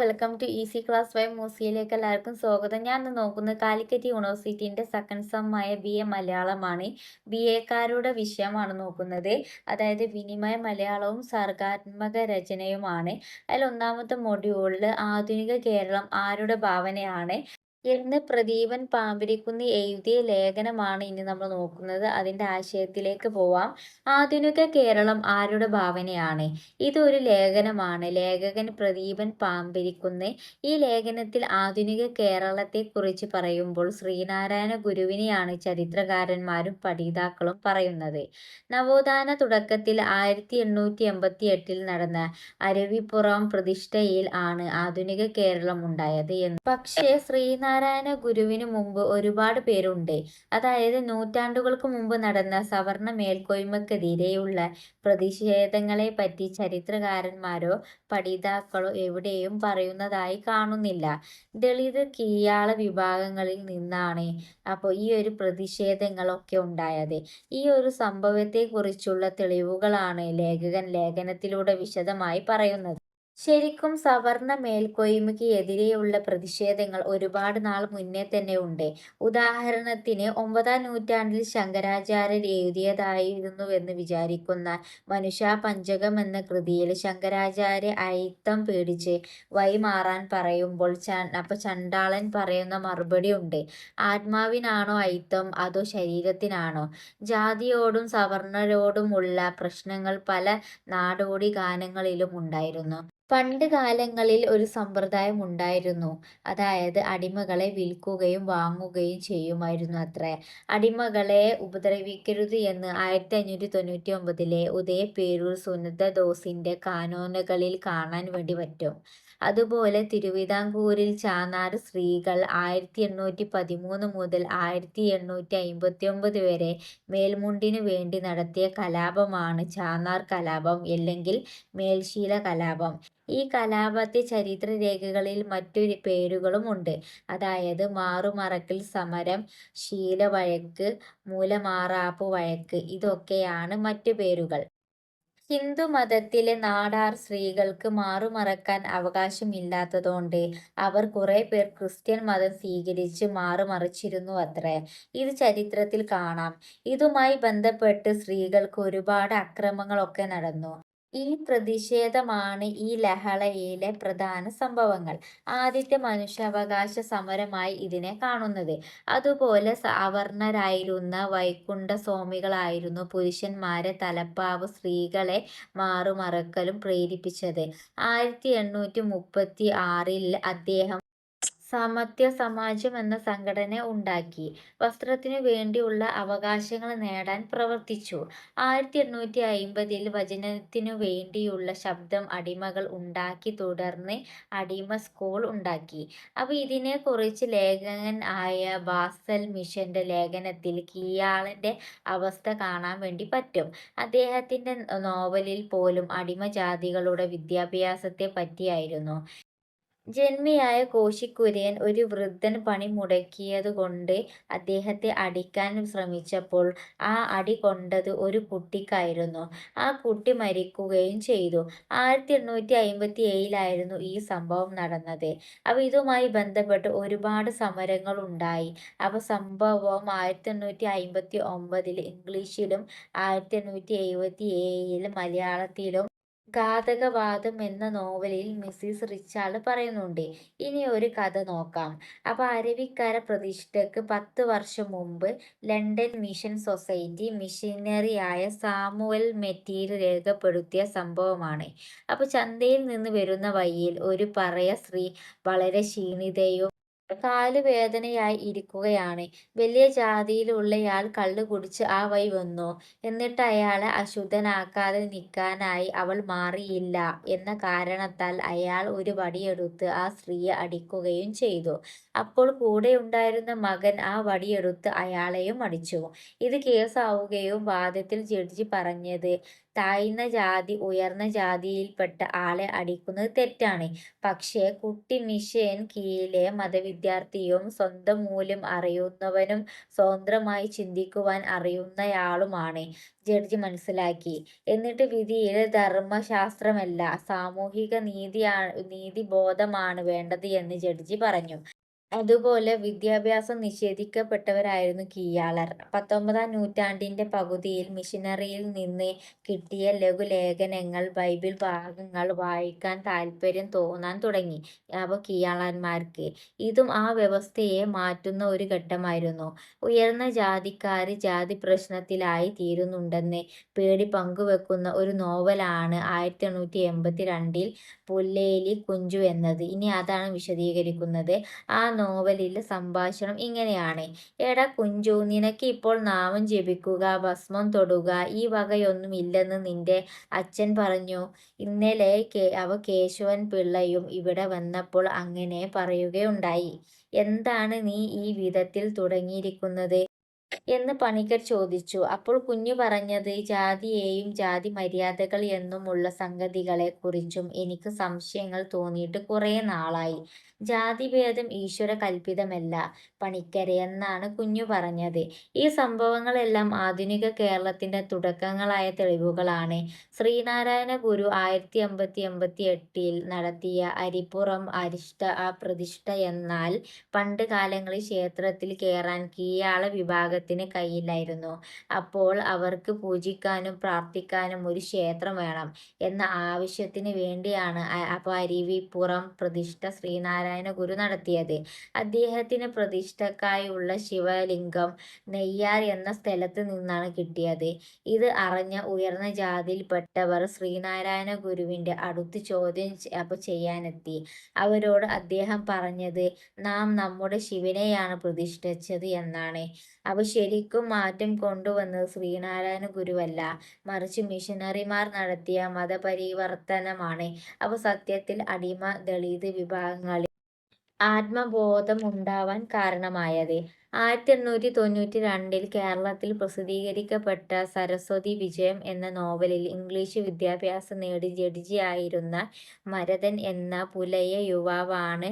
Welcome to easy class five മൂസിയിലേക്ക് എല്ലാവർക്കും സ്വാഗതം. ഞാൻ ഇന്ന് നോക്കുന്നത് കാലിക്കറ്റ് യൂണിവേഴ്സിറ്റീന്റെ സെക്കൻഡ് സെമ്മായ ബി എ മലയാളമാണ്. ബി എക്കാരുടെ വിഷയമാണ് നോക്കുന്നത്. അതായത് വിനിമയ മലയാളവും സർഗാത്മക രചനയുമാണ്. അതിൽ ഒന്നാമത്തെ മൊഡ്യൂളിൽ ആധുനിക കേരളം ആരുടെ ഭാവനയാണ്? എന്ന് പ്രദീപൻ പാമ്പിരിക്കുന്ന് എഴുതിയ ലേഖനമാണ് ഇനി നമ്മൾ നോക്കുന്നത്. അതിന്റെ ആശയത്തിലേക്ക് പോവാം. ആധുനിക കേരളം ആരുടെ ഭാവനയാണ്? ഇതൊരു ലേഖനമാണ്. ലേഖകൻ പ്രദീപൻ പാമ്പിരിക്കുന്ന് ഈ ലേഖനത്തിൽ ആധുനിക കേരളത്തെക്കുറിച്ച് പറയുമ്പോൾ ശ്രീനാരായണ ഗുരുവിനെയാണ് ചരിത്രകാരന്മാരും പഠിതാക്കളും പറയുന്നത്. നവോത്ഥാന തുടക്കത്തിൽ ആയിരത്തി എണ്ണൂറ്റി എൺപത്തി എട്ടിൽ നടന്ന അരവിപ്പുറം പ്രതിഷ്ഠയിൽ ആണ് ആധുനിക കേരളം ഉണ്ടായത് എന്ന്. പക്ഷേ ശ്രീനാരായണ ശ്രീനാരായണ ഗുരുവിനു മുമ്പ് ഒരുപാട് പേരുണ്ട്. അതായത് നൂറ്റാണ്ടുകൾക്ക് മുമ്പ് നടന്ന സവർണ മേൽക്കോയ്മക്കെതിരെയുള്ള പ്രതിഷേധങ്ങളെ പറ്റി ചരിത്രകാരന്മാരോ പഠിതാക്കളോ എവിടെയും പറയുന്നതായി കാണുന്നില്ല. ദളിത് കീയാള വിഭാഗങ്ങളിൽ നിന്നാണ് അപ്പോൾ ഈ ഒരു പ്രതിഷേധങ്ങളൊക്കെ ഉണ്ടായത്. ഈ ഒരു സംഭവത്തെക്കുറിച്ചുള്ള തെളിവുകളാണ് ലേഖകൻ ലേഖനത്തിലൂടെ വിശദമായി പറയുന്നത്. ശരിക്കും സവർണ മേൽക്കോയ്മയ്ക്ക് എതിരെയുള്ള പ്രതിഷേധങ്ങൾ ഒരുപാട് നാൾ മുന്നേ തന്നെ ഉണ്ട്. ഉദാഹരണത്തിന് ഒമ്പതാം നൂറ്റാണ്ടിൽ ശങ്കരാചാര്യർ എഴുതിയതായിരുന്നുവെന്ന് വിചാരിക്കുന്ന മനുഷ്യ പഞ്ചകം എന്ന കൃതിയിൽ ശങ്കരാചാര്യ അയിത്തം പേടിച്ച് വൈമാറാൻ പറയുമ്പോൾ ച അപ്പൊ ചണ്ടാളൻ പറയുന്ന മറുപടി ഉണ്ട്. ആത്മാവിനാണോ അയിത്തം? അതോ ശരീരത്തിനാണോ? ജാതിയോടും സവർണരോടുമുള്ള പ്രശ്നങ്ങൾ പല നാടോടി ഗാനങ്ങളിലും ഉണ്ടായിരുന്നു. പണ്ട് കാലങ്ങളിൽ ഒരു സമ്പ്രദായം ഉണ്ടായിരുന്നു. അതായത് അടിമകളെ വിൽക്കുകയും വാങ്ങുകയും ചെയ്യുമായിരുന്നു അത്രേ. അടിമകളെ ഉപദ്രവിക്കരുത് എന്ന് ആയിരത്തി അഞ്ഞൂറ്റി തൊണ്ണൂറ്റി ഒമ്പതിലെ ഉദയപേരൂർ സുനന്ദ ദോസിന്റെ കാനോനുകളിൽ കാണാൻ വേണ്ടി പറ്റും. അതുപോലെ തിരുവിതാംകൂറിൽ ചാന്നാർ സ്ത്രീകൾ ആയിരത്തി എണ്ണൂറ്റി പതിമൂന്ന് മുതൽ ആയിരത്തി എണ്ണൂറ്റി അമ്പത്തി ഒമ്പത് വരെ മേൽമുണ്ടിനു വേണ്ടി നടത്തിയ കലാപമാണ് ചാന്നാർ കലാപം അല്ലെങ്കിൽ മേൽശീല കലാപം. ഈ കലാപത്തെ ചരിത്രരേഖകളിൽ മറ്റു പേരുകളുമുണ്ട് അതായത് മാറുമറക്കൽ സമരം ശീലവഴക്ക് മൂലമാറാപ്പ് വഴക്ക് ഇതൊക്കെയാണ് മറ്റു പേരുകൾ. ഹിന്ദുമതത്തിലെ നാടാർ സ്ത്രീകൾക്ക് മാറുമറക്കാൻ അവകാശമില്ലാത്തതുകൊണ്ട് അവർ കുറെ പേർ ക്രിസ്ത്യൻ മതം സ്വീകരിച്ച് മാറുമറിച്ചിരുന്നു അത്രേ. ഇത് ചരിത്രത്തിൽ കാണാം. ഇതുമായി ബന്ധപ്പെട്ട് സ്ത്രീകൾക്ക് ഒരുപാട് അക്രമങ്ങളൊക്കെ നടന്നു. ഈ പ്രതിഷേധമാണ് ഈ ലഹളയിലെ പ്രധാന സംഭവങ്ങൾ. ആദ്യത്തെ മനുഷ്യാവകാശ സമരമായി ഇതിനെ കാണുന്നത്. അതുപോലെ അവർണരായിരുന്ന വൈകുണ്ഠ സ്വാമികളായിരുന്നു പുരുഷന്മാരെ തലപ്പാവ് സ്ത്രീകളെ മാറുമറക്കലും പ്രേരിപ്പിച്ചത്. ആയിരത്തി എണ്ണൂറ്റി മുപ്പത്തി ആറിൽ അദ്ദേഹം സമത്യ സമാജം എന്ന സംഘടന ഉണ്ടാക്കി. വസ്ത്രത്തിനു വേണ്ടിയുള്ള അവകാശങ്ങൾ നേടാൻ പ്രവർത്തിച്ചു. ആയിരത്തി എണ്ണൂറ്റി അയിമ്പതിൽ വചനത്തിനു വേണ്ടിയുള്ള ശബ്ദം അടിമകൾ ഉണ്ടാക്കി തുടർന്ന് അടിമ സ്കൂൾ ഉണ്ടാക്കി. അപ്പോൾ ഇതിനെക്കുറിച്ച് ലേഖകൻ ആയ ബാസൽ മിഷന്റെ ലേഖനത്തിൽ കീയാളിന്റെ അവസ്ഥ കാണാൻ വേണ്ടി പറ്റും. അദ്ദേഹത്തിന്റെ നോവലിൽ പോലും അടിമജാതികളുടെ വിദ്യാഭ്യാസത്തെ പറ്റിയായിരുന്നു. ജന്മിയായ കോശിക്കുര്യൻ ഒരു വൃദ്ധൻ പണി മുടക്കിയതുകൊണ്ട് അദ്ദേഹത്തെ അടിക്കാൻ ശ്രമിച്ചപ്പോൾ ആ അടി കൊണ്ടത് ഒരു കുട്ടിക്കായിരുന്നു. ആ കുട്ടി മരിക്കുകയും ചെയ്തു. ആയിരത്തി എണ്ണൂറ്റി അയിമ്പത്തി ഏഴിലായിരുന്നു ഈ സംഭവം നടന്നത്. അപ്പോൾ ഇതുമായി ബന്ധപ്പെട്ട് ഒരുപാട് സമരങ്ങൾ ഉണ്ടായി. അപ്പോൾ സംഭവം ആയിരത്തി എണ്ണൂറ്റി അയിമ്പത്തി ഒമ്പതിൽ ഇംഗ്ലീഷിലും ആയിരത്തി എണ്ണൂറ്റി എഴുപത്തി ഏഴിൽ മലയാളത്തിലും ഘാതകവാദം എന്ന നോവലിൽ മിസ്സിസ് റിച്ചാർഡ് പറയുന്നുണ്ട്. ഇനി ഒരു കഥ നോക്കാം. അപ്പോൾ അരവിക്കര പ്രതിഷ്ഠയ്ക്ക് പത്ത് വർഷം മുമ്പ് ലണ്ടൻ മിഷൻ സൊസൈറ്റി മിഷനറിയായ സാമുവൽ മെറ്റീൽ രേഖപ്പെടുത്തിയ സംഭവമാണ്. അപ്പോൾ ചന്തയിൽ നിന്ന് വരുന്ന വഴിയിൽ ഒരു പറയ സ്ത്രീ വളരെ ക്ഷീണിതയും കാലുവേദനയായി ഇരിക്കുകയാണ്. വലിയ ജാതിയിലുള്ളയാൾ കള്ളു കുടിച്ച് ആ വഴി വന്നു. എന്നിട്ട് അയാളെ അശുദ്ധനാക്കാതെ നിൽക്കാനായി അവൾ മാറിയില്ല എന്ന കാരണത്താൽ അയാൾ ഒരു വടിയെടുത്ത് ആ സ്ത്രീയെ അടിക്കുകയും ചെയ്തു. അപ്പോൾ കൂടെ ഉണ്ടായിരുന്ന മകൻ ആ വടിയെടുത്ത് അയാളെയും അടിച്ചു ഇത് കേസാവുകയും വാദത്തിൽ ജഡ്ജി പറഞ്ഞത് താഴ്ന്ന ജാതി ഉയർന്ന ജാതിയിൽപ്പെട്ട ആളെ അടിക്കുന്നത് തെറ്റാണ്. പക്ഷേ കുട്ടി മിഷൻ കീഴിലെ മതവിദ്യാർത്ഥിയും സ്വന്തം മൂല്യം അറിയുന്നവനും സ്വതന്ത്രമായി ചിന്തിക്കുവാൻ അറിയുന്നയാളുമാണ് ജഡ്ജി മനസ്സിലാക്കി. എന്നിട്ട് വിധിയിൽ ധർമ്മശാസ്ത്രമല്ല സാമൂഹിക നീതിയാണ് നീതിബോധമാണ് വേണ്ടത് എന്ന് ജഡ്ജി പറഞ്ഞു. അതുപോലെ വിദ്യാഭ്യാസം നിഷേധിക്കപ്പെട്ടവരായിരുന്നു കീയാളർ പത്തൊമ്പതാം നൂറ്റാണ്ടിന്റെ പകുതിയിൽ മിഷനറിയിൽ നിന്ന് കിട്ടിയ ലഘുലേഖനങ്ങൾ, ബൈബിൾ ഭാഗങ്ങൾ വായിക്കാൻ താല്പര്യം തോന്നാൻ തുടങ്ങി അപ്പോൾ കീയാളന്മാർക്ക് ഇതും ആ വ്യവസ്ഥയെ മാറ്റുന്ന ഒരു ഘട്ടമായിരുന്നു. ഉയർന്ന ജാതിക്കാർ ജാതി പ്രശ്നത്തിലായി തീരുന്നുണ്ടെന്ന് പേടി പങ്കുവെക്കുന്ന ഒരു നോവലാണ് ആയിരത്തി എണ്ണൂറ്റി എൺപത്തി രണ്ടിൽ പുല്ലേലി കുഞ്ചു എന്നത്. ഇനി അതാണ് വിശദീകരിക്കുന്നത്. ആ നോവലിലെ സംഭാഷണം ഇങ്ങനെയാണ്. "എടാ കുഞ്ചു നിനക്ക് ഇപ്പോൾ നാമം ജപിക്കുക, ഭസ്മം തൊടുക ഈ വകയൊന്നും ഇല്ലെന്ന് നിന്റെ അച്ഛൻ പറഞ്ഞു. ഇന്നലെ അവ കേശവൻ പിള്ളയും ഇവിടെ വന്നപ്പോൾ അങ്ങനെ പറയുകയുണ്ടായി. എന്താണ് നീ ഈ വിധത്തിൽ തുടങ്ങിയിരിക്കുന്നത്? " എന്ന് പണിക്കർ ചോദിച്ചു. അപ്പോൾ കുഞ്ഞു പറഞ്ഞത് "ജാതിയെയും ജാതി മര്യാദകൾ എന്നുമുള്ള സംഗതികളെ കുറിച്ചും എനിക്ക് സംശയങ്ങൾ തോന്നിയിട്ട് കുറേ നാളായി. ജാതിഭേദം ഈശ്വരകല്പിതമല്ല പണിക്കരെ" എന്നാണ് കുഞ്ഞു പറഞ്ഞത്. ഈ സംഭവങ്ങളെല്ലാം ആധുനിക കേരളത്തിന്റെ തുടക്കങ്ങളായ തെളിവുകളാണ്. ശ്രീനാരായണ ഗുരു ആയിരത്തി എൺപത്തിയെട്ടിൽ നടത്തിയ അരിപ്പുറം അരിഷ്ട പ്രതിഷ്ഠ എന്നാൽ പണ്ട് കാലങ്ങളിൽ ക്ഷേത്രത്തിൽ കേറാൻ കീഴാള വിഭാഗത്തിന് കയ്യില്ലായിരുന്നു അപ്പോൾ അവർക്ക് പൂജിക്കാനും പ്രാർത്ഥിക്കാനും ഒരു ക്ഷേത്രം വേണം എന്ന ആവശ്യത്തിന് വേണ്ടിയാണ് അപ്പോൾ അരുവിപ്പുറം പ്രതിഷ്ഠ ശ്രീനാരായണ ഗുരു നടത്തിയത്. അദ്ദേഹത്തിന് പ്രതിഷ്ഠക്കായുള്ള ശിവലിംഗം നെയ്യാർ എന്ന സ്ഥലത്ത് നിന്നാണ് കിട്ടിയത്. ഇത് അറിഞ്ഞ ഉയർന്ന ജാതിയിൽപ്പെട്ടവർ ശ്രീനാരായണ ഗുരുവിന്റെ അടുത്ത് ചോദ്യം അപ്പോൾ ചെയ്യാനെത്തി. അവരോട് അദ്ദേഹം പറഞ്ഞത് "നാം നമ്മുടെ ശിവനെയാണ് പ്രതിഷ്ഠിച്ചത്" എന്നാണ്. അപ്പൊ ശരിക്കും മാറ്റം കൊണ്ടുവന്നത് ശ്രീനാരായണ ഗുരുവല്ല, മറിച്ച് മിഷനറിമാർ നടത്തിയ മതപരിവർത്തനമാണ് അപ്പൊ സത്യത്തിൽ അടിമ ദളിത് വിഭാഗങ്ങളിൽ ആത്മബോധം ഉണ്ടാവാൻ കാരണമായത്. ആയിരത്തി എണ്ണൂറ്റി തൊണ്ണൂറ്റി രണ്ടിൽ കേരളത്തിൽ പ്രസിദ്ധീകരിക്കപ്പെട്ട സരസ്വതി വിജയം എന്ന നോവലിൽ ഇംഗ്ലീഷ് വിദ്യാഭ്യാസം നേടി ജഡ്ജിയായിരുന്ന മരതൻ എന്ന പുലയ യുവാവാണ്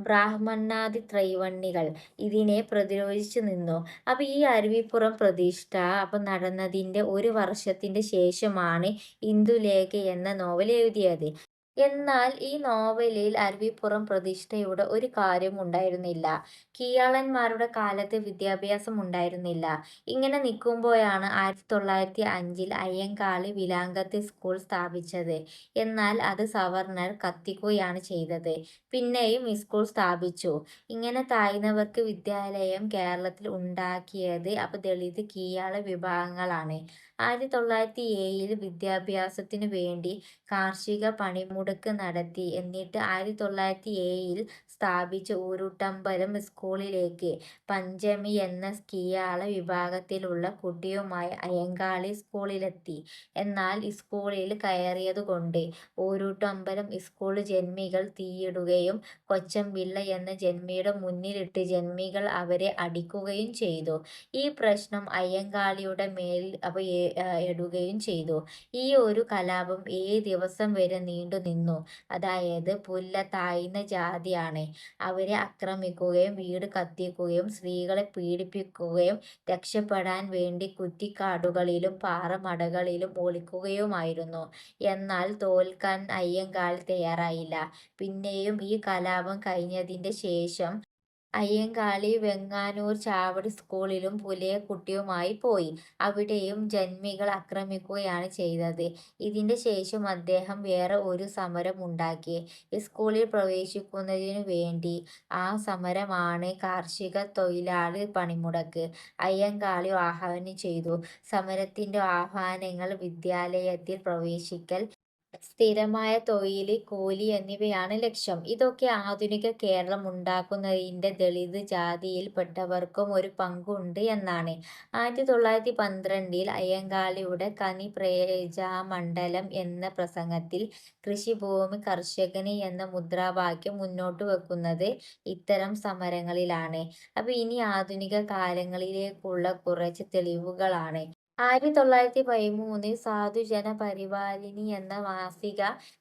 ബ്രാഹ്മണാദി ത്രൈവണ്ണികൾ ഇതിനെ പ്രതിരോധിച്ചു നിന്നു. അപ്പൊ ഈ അരുവിപ്പുറം പ്രതിഷ്ഠ അപ്പൊ നടന്നതിന്റെ ഒരു വർഷത്തിന്റെ ശേഷമാണ് ഇന്ദുലേഖ എന്ന നോവൽ എഴുതിയത്. എന്നാൽ ഈ നോവലിൽ അരുവിപ്പുറം പ്രതിഷ്ഠയുടെ ഒരു കാര്യം ഉണ്ടായിരുന്നില്ല. കീഴാളന്മാരുടെ കാലത്ത് വിദ്യാഭ്യാസം ഉണ്ടായിരുന്നില്ല. ഇങ്ങനെ നിൽക്കുമ്പോഴാണ് ആയിരത്തി തൊള്ളായിരത്തി അഞ്ചിൽ അയ്യങ്കാളി വിലാങ്കത്ത് സ്കൂൾ സ്ഥാപിച്ചത്. എന്നാൽ അത് സവർണർ കത്തിക്കുകയാണ് ചെയ്തത്. പിന്നെയും സ്കൂൾ സ്ഥാപിച്ചു. ഇങ്ങനെ താഴ്ന്നവർക്ക് വിദ്യാലയം കേരളത്തിൽ ഉണ്ടാക്കിയത് അപ്പൊ ദളിത് കീഴാള വിഭാഗങ്ങളാണ്. ആയിരത്തി തൊള്ളായിരത്തി ഏഴിൽ വിദ്യാഭ്യാസത്തിനു വേണ്ടി കാർഷിക പണിമുടക്ക് നടത്തി. എന്നിട്ട് ആയിരത്തി തൊള്ളായിരത്തി ഏഴിൽ സ്ഥാപിച്ച ഊരുട്ടമ്പലം സ്കൂളിലേക്ക് പഞ്ചമി എന്ന സ്കീയാള വിഭാഗത്തിലുള്ള കുട്ടിയുമായി അയ്യങ്കാളി സ്കൂളിലെത്തി. എന്നാൽ സ്കൂളിൽ കയറിയതുകൊണ്ട് ഊരുട്ടമ്പലം സ്കൂൾ ജന്മികൾ തീയിടുകയും കൊച്ചംപിള്ള എന്ന ജന്മിയുടെ മുന്നിലിട്ട് ജന്മികൾ അവരെ അടിക്കുകയും ചെയ്തു. ഈ പ്രശ്നം അയ്യങ്കാളിയുടെ മേൽ അപ്പൊ എടുകയും ചെയ്തു. ഈ ഒരു കലാപം ഏ ദിവസം വരെ നീണ്ടു നിന്നു അതായത് പുല്ല താഴ്ന്ന ജാതിയാണ്. അവരെ ആക്രമിക്കുകയും വീട് കത്തിക്കുകയും സ്ത്രീകളെ പീഡിപ്പിക്കുകയും രക്ഷപ്പെടാൻ വേണ്ടി കുറ്റിക്കാടുകളിലും പാറമടകളിലും ഒളിക്കുകയുമായിരുന്നു. എന്നാൽ തോൽക്കാൻ അയ്യങ്കാൽ തയ്യാറായില്ല. പിന്നെയും ഈ കലാപം കഴിഞ്ഞതിന്റെ ശേഷം അയ്യങ്കാളി വെങ്ങാനൂർ ചാവടി സ്കൂളിലും പുലയക്കുട്ടിയുമായി പോയി. അവിടെയും ജന്മികൾ ആക്രമിക്കുകയാണ് ചെയ്തത്. ഇതിന്റെ ശേഷം അദ്ദേഹം വേറെ ഒരു സമരം ഉണ്ടാക്കി. സ്കൂളിൽ പ്രവേശിക്കുന്നതിനു വേണ്ടി. ആ സമരമാണ് കാർഷിക തൊഴിലാളി പണിമുടക്ക്. അയ്യങ്കാളി ആഹ്വാനം ചെയ്തു. സമരത്തിന്റെ ആഹ്വാനങ്ങൾ വിദ്യാലയത്തിൽ പ്രവേശിക്കൽ, സ്ഥിരമായ തൊഴിൽ, കൂലി എന്നിവയാണ് ലക്ഷ്യം. ഇതൊക്കെ ആധുനിക കേരളം ഉണ്ടാക്കുന്നതിന്റെ ദളിത് ജാതിയിൽപ്പെട്ടവർക്കും ഒരു പങ്കുണ്ട് എന്നാണ്. ആയിരത്തി തൊള്ളായിരത്തി പന്ത്രണ്ടിൽ അയ്യങ്കാളിയുടെ കനി പ്രേജാമണ്ഡലം എന്ന പ്രസംഗത്തിൽ കൃഷിഭൂമി കർഷകന് എന്ന മുദ്രാവാക്യം മുന്നോട്ട് വെക്കുന്നത് ഇത്തരം സമരങ്ങളിലാണ്. അപ്പൊ ഇനി ആധുനിക കാലങ്ങളിലേക്കുള്ള കുറച്ച് തെളിവുകളാണ്. ആയിരത്തി തൊള്ളായിരത്തി പതിമൂന്നിൽ സാധുജന പരിപാലിനി എന്ന മാസിക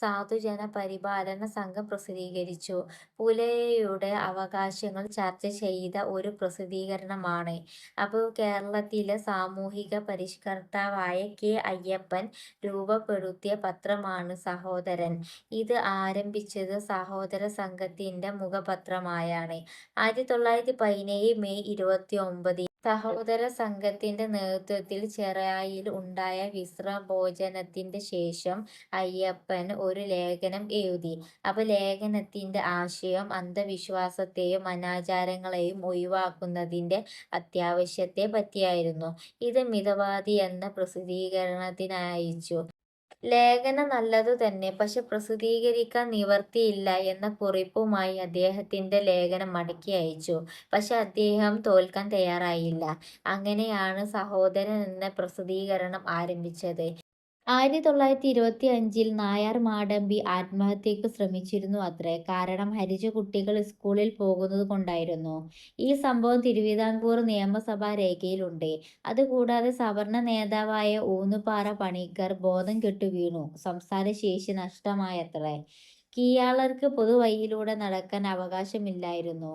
സാധുജന പരിപാലന സംഘം പ്രസിദ്ധീകരിച്ചു. പുലയുടെ അവകാശങ്ങൾ ചർച്ച ചെയ്ത ഒരു പ്രസിദ്ധീകരണമാണ്. അപ്പോൾ കേരളത്തിലെ സാമൂഹിക പരിഷ്കർത്താവായ കെ. അയ്യപ്പൻ രൂപപ്പെടുത്തിയ പത്രമാണ് സഹോദരൻ. ഇത് ആരംഭിച്ചത് സഹോദര സംഘത്തിന്റെ മുഖപത്രമായാണ്. ആയിരത്തി തൊള്ളായിരത്തി പതിനേഴ് മെയ് ഇരുപത്തി ഇരുപത്തിയൊമ്പതിന് സഹോദര സംഘത്തിന്റെ നേതൃത്വത്തിൽ ചെറായിൽ ഉണ്ടായ വിശ്രമഭോജനത്തിന് ശേഷം അയ്യപ്പൻ ഒരു ലേഖനം എഴുതി. അപ്പൊ ലേഖനത്തിന്റെ ആശയം അന്ധവിശ്വാസത്തെയും അനാചാരങ്ങളെയും ഒഴിവാക്കുന്നതിന്റെ അത്യാവശ്യത്തെ പറ്റിയായിരുന്നു. ഇത് മിതവാദി എന്ന പ്രസിദ്ധീകരണത്തിനയച്ചു. ലേഖനം നല്ലതു തന്നെ. പക്ഷെ പ്രസിദ്ധീകരിക്കാൻ നിവർത്തിയില്ല എന്ന കുറിപ്പുമായി അദ്ദേഹത്തിന്റെ ലേഖനം മടക്കി അയച്ചു. പക്ഷെ അദ്ദേഹം തോൽക്കാൻ തയ്യാറായില്ല. അങ്ങനെയാണ് സഹോദരൻ എന്ന പ്രസിദ്ധീകരണം ആരംഭിച്ചത്. ആയിരത്തി തൊള്ളായിരത്തി ഇരുപത്തി അഞ്ചിൽ നായർ മാടമ്പി ആത്മഹത്യക്ക് ശ്രമിച്ചിരുന്നു അത്രേ. കാരണം ഹരിജ കുട്ടികൾ സ്കൂളിൽ പോകുന്നത് കൊണ്ടായിരുന്നു ഈ സംഭവം തിരുവിതാംകൂർ നിയമസഭാ രേഖയിലുണ്ട്. അതുകൂടാതെ സവർണ നേതാവായ ഊന്നുപാറ പണിക്കർ ബോധം കെട്ടു വീണു. സംസാരശേഷി നഷ്ടമായത്രേ. കീയാളർക്ക് പൊതുവഴിയിലൂടെ നടക്കാൻ അവകാശമില്ലായിരുന്നു.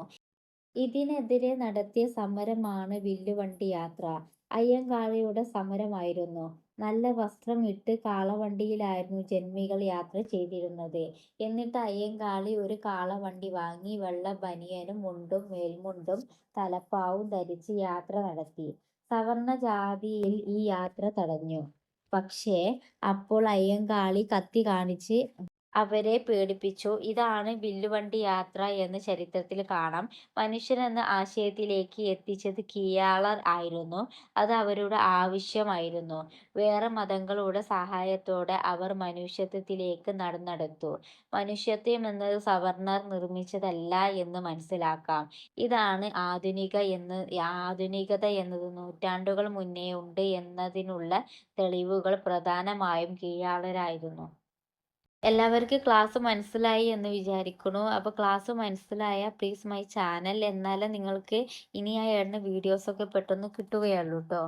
ഇതിനെതിരെ നടത്തിയ സമരമാണ് വില്ലുവണ്ടി യാത്ര അയ്യങ്കാളിയുടെ സമരമായിരുന്നു. നല്ല വസ്ത്രം ഇട്ട് കാളവണ്ടിയിലായിരുന്നു ജന്മികൾ യാത്ര ചെയ്തിരുന്നത്. എന്നിട്ട് അയ്യങ്കാളി ഒരു കാളവണ്ടി വാങ്ങി വെള്ള ബനിയനും മുണ്ടും മേൽമുണ്ടും തലപ്പാവും ധരിച്ച് യാത്ര നടത്തി. സവർണ ജാതിയിൽ ഈ യാത്ര തടഞ്ഞു. പക്ഷേ അപ്പോൾ അയ്യങ്കാളി കത്തി കാണിച്ച് അവരെ പേടിപ്പിച്ചു. ഇതാണ് വില്ലുവണ്ടി യാത്ര എന്ന് ചരിത്രത്തിൽ കാണാം. മനുഷ്യൻ എന്ന ആശയത്തിലേക്ക് എത്തിച്ചത് കീയാളർ ആയിരുന്നു. അത് അവരുടെ ആവശ്യമായിരുന്നു. വേറെ മതങ്ങളുടെ സഹായത്തോടെ അവർ മനുഷ്യത്വത്തിലേക്ക് നടന്നെടുത്തു. മനുഷ്യത്വം എന്നത് സവർണർ നിർമ്മിച്ചതല്ല എന്ന് മനസ്സിലാക്കാം. ഇതാണ് ആധുനിക എന്ന് ആധുനികത എന്നത് നൂറ്റാണ്ടുകൾ മുന്നേ ഉണ്ട് എന്നതിനുള്ള തെളിവുകൾ പ്രധാനമായും കീഴാളരായിരുന്നു. എല്ലാവർക്കും ക്ലാസ് മനസ്സിലായി എന്ന് വിചാരിക്കുന്നു. അപ്പോൾ ക്ലാസ് മനസ്സിലായ പ്ലീസ് മൈ ചാനൽ എന്നാലേ നിങ്ങൾക്ക് ഇനി ഞാൻ വീഡിയോസ് വീഡിയോസൊക്കെ പെട്ടെന്ന് കിട്ടുകയുള്ളൂ ട്ടോ.